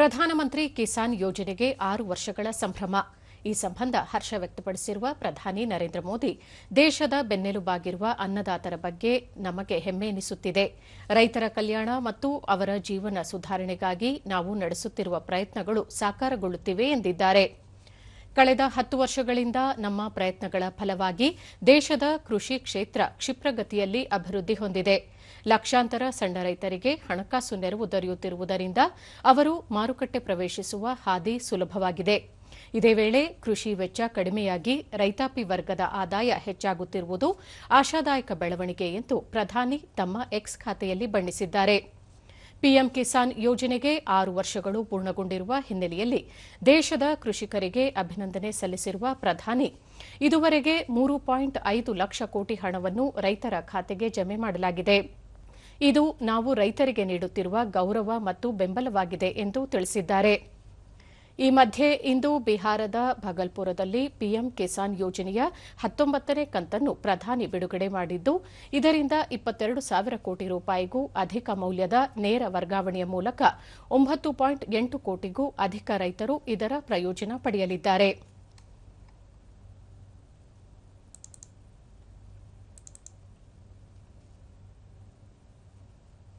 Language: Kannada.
ಪ್ರಧಾನಮಂತ್ರಿ ಕಿಸಾನ್ ಯೋಜನೆಗೆ ಆರು ವರ್ಷಗಳ ಸಂಭ್ರಮ. ಈ ಸಂಬಂಧ ಹರ್ಷ ವ್ಯಕ್ತಪಡಿಸಿರುವ ಪ್ರಧಾನಿ ನರೇಂದ್ರ ಮೋದಿ, ದೇಶದ ಬೆನ್ನೆಲುಬಾಗಿರುವ ಅನ್ನದಾತರ ಬಗ್ಗೆ ನಮಗೆ ಹೆಮ್ಮೆ ಎನಿಸುತ್ತಿದೆ. ರೈತರ ಕಲ್ಯಾಣ ಮತ್ತು ಅವರ ಜೀವನ ಸುಧಾರಣೆಗಾಗಿ ನಾವು ನಡೆಸುತ್ತಿರುವ ಪ್ರಯತ್ನಗಳು ಸಾಕಾರಗೊಳ್ಳುತ್ತಿವೆ ಎಂದಿದ್ದಾರೆ. ಕಳೆದ ಹತ್ತು ವರ್ಷಗಳಿಂದ ನಮ್ಮ ಪ್ರಯತ್ನಗಳ ಫಲವಾಗಿ ದೇಶದ ಕೃಷಿ ಕ್ಷೇತ್ರ ಕ್ಷಿಪ್ರಗತಿಯಲ್ಲಿ ಅಭಿವೃದ್ಧಿ ಹೊಂದಿದೆ. ಲಕ್ಷಾಂತರ ಸಣ್ಣ ರೈತರಿಗೆ ಹಣಕಾಸು ನೆರವು ದೊರೆಯುತ್ತಿರುವುದರಿಂದ ಅವರು ಮಾರುಕಟ್ಟೆ ಪ್ರವೇಶಿಸುವ ಹಾದಿ ಸುಲಭವಾಗಿದೆ. ಇದೇ ವೇಳೆ ಕೃಷಿ ವೆಚ್ಚ ಕಡಿಮೆಯಾಗಿ ರೈತಾಪಿ ವರ್ಗದ ಆದಾಯ ಹೆಚ್ಚಾಗುತ್ತಿರುವುದು ಆಶಾದಾಯಕ ಬೆಳವಣಿಗೆ ಎಂದು ಪ್ರಧಾನಿ ತಮ್ಮ ಎಕ್ಸ್ ಖಾತೆಯಲ್ಲಿ ಬಣ್ಣಿಸಿದ್ದಾರೆ. ಪಿಎಂ ಕಿಸಾನ್ ಯೋಜನೆಗೆ ಆರು ವರ್ಷಗಳು ಪೂರ್ಣಗೊಂಡಿರುವ ಹಿನ್ನೆಲೆಯಲ್ಲಿ ದೇಶದ ಕೃಷಿಕರಿಗೆ ಅಭಿನಂದನೆ ಸಲ್ಲಿಸಿರುವ ಪ್ರಧಾನಿ, ಇದುವರೆಗೆ ಮೂರು ಪಾಯಿಂಟ್ ಐದು ಲಕ್ಷ ಕೋಟಿ ಹಣವನ್ನು ರೈತರ ಖಾತೆಗೆ ಜಮೆ ಮಾಡಲಾಗಿದೆ. ಇದು ನಾವು ರೈತರಿಗೆ ನೀಡುತ್ತಿರುವ ಗೌರವ ಮತ್ತು ಬೆಂಬಲವಾಗಿದೆ ಎಂದು ತಿಳಿಸಿದ್ದಾರೆ. ಈ ಮಧ್ಯೆ ಇಂದು ಬಿಹಾರದ ಭಗಲ್ಪುರದಲ್ಲಿ ಪಿಎಂ ಕಿಸಾನ್ ಯೋಜನೆಯ ಹತ್ತೊಂಬತ್ತನೇ ಕಂತನ್ನು ಪ್ರಧಾನಿ ಬಿಡುಗಡೆ ಮಾಡಿದ್ದು, ಇದರಿಂದ ಇಪ್ಪತ್ತೆರಡು ಸಾವಿರ ಕೋಟಿ ರೂಪಾಯಿಗೂ ಅಧಿಕ ಮೌಲ್ಯದ ನೇರ ವರ್ಗಾವಣೆಯ ಮೂಲಕ ಒಂಬತ್ತು ಪಾಯಿಂಟ್ ಎಂಟು ಕೋಟಿಗೂ ಅಧಿಕ ರೈತರು ಇದರ ಪ್ರಯೋಜನ ಪಡೆಯಲಿದ್ದಾರೆ.